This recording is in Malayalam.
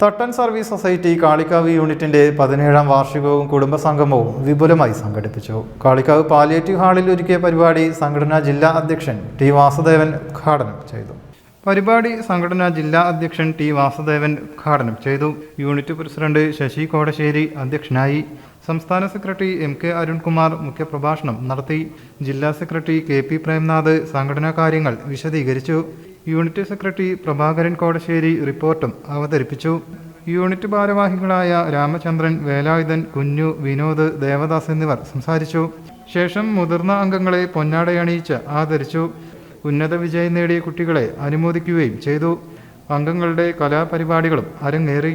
തട്ടൻ സർവീസ് സൊസൈറ്റി കാളിക്കാവ് യൂണിറ്റിന്റെ പതിനേഴാം വാർഷികവും കുടുംബസംഗമവും വിപുലമായി സംഘടിപ്പിച്ചു. കാളിക്കാവ് പാലിയേറ്റീവ് ഹാളിൽ ഒരുക്കിയ പരിപാടി സംഘടനാ ജില്ലാ അധ്യക്ഷൻ ടി വാസുദേവൻ ഉദ്ഘാടനം ചെയ്തു. പരിപാടി സംഘടനാ ജില്ലാ അധ്യക്ഷൻ ടി വാസുദേവൻ ഉദ്ഘാടനം ചെയ്തു. യൂണിറ്റ് പ്രസിഡന്റ് ശശി കോടശ്ശേരി അധ്യക്ഷനായി. സംസ്ഥാന സെക്രട്ടറി എം കെ അരുൺകുമാർ മുഖ്യപ്രഭാഷണം നടത്തി. ജില്ലാ സെക്രട്ടറി കെ പി പ്രേംനാഥ് സംഘടനാ കാര്യങ്ങൾ വിശദീകരിച്ചു. യൂണിറ്റ് സെക്രട്ടറി പ്രഭാകരൻ കോടശ്ശേരി റിപ്പോർട്ടും അവതരിപ്പിച്ചു. യൂണിറ്റ് ഭാരവാഹികളായ രാമചന്ദ്രൻ വേലായുധൻ കുഞ്ഞു വിനോദ് ദേവദാസ് എന്നിവർ സംസാരിച്ചു. ശേഷം മുതിർന്ന അംഗങ്ങളെ പൊന്നാടയണിയിച്ച് ആദരിച്ചു. ഉന്നത വിജയം നേടിയ കുട്ടികളെ അനുമോദിക്കുകയും ചെയ്തു. അംഗങ്ങളുടെ കലാപരിപാടികളും അരങ്ങേറി.